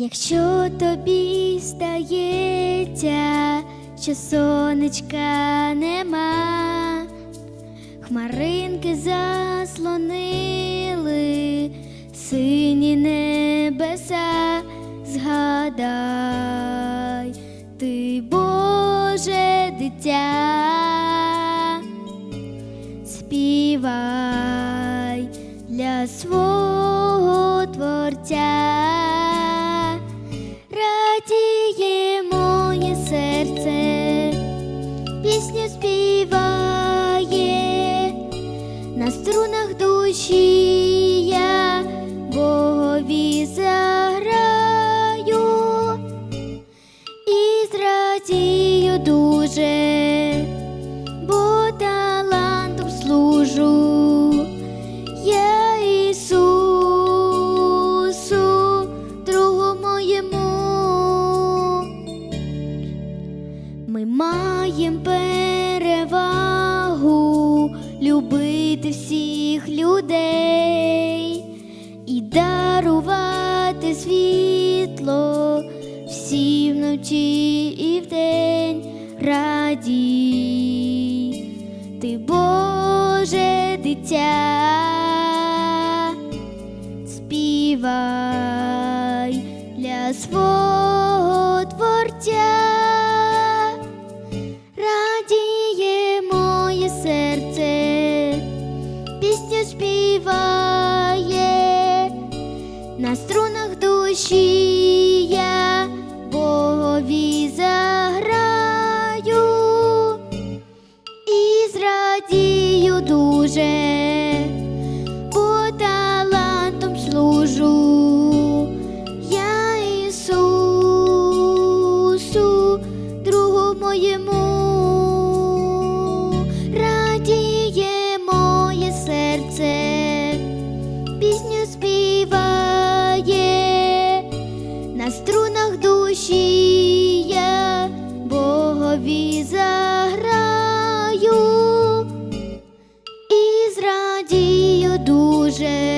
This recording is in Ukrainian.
Якщо тобі стається, що сонечка нема, хмаринки заслонили сині небеса, згадай, ти Боже дитя, співай для свого на струнах душі любити всіх людей і дарувати світло всім вночі і вдень радій. Ти Боже дитя, співай для свого творця. на струнах душі я Богові заграю і зрадію дуже. Rogério.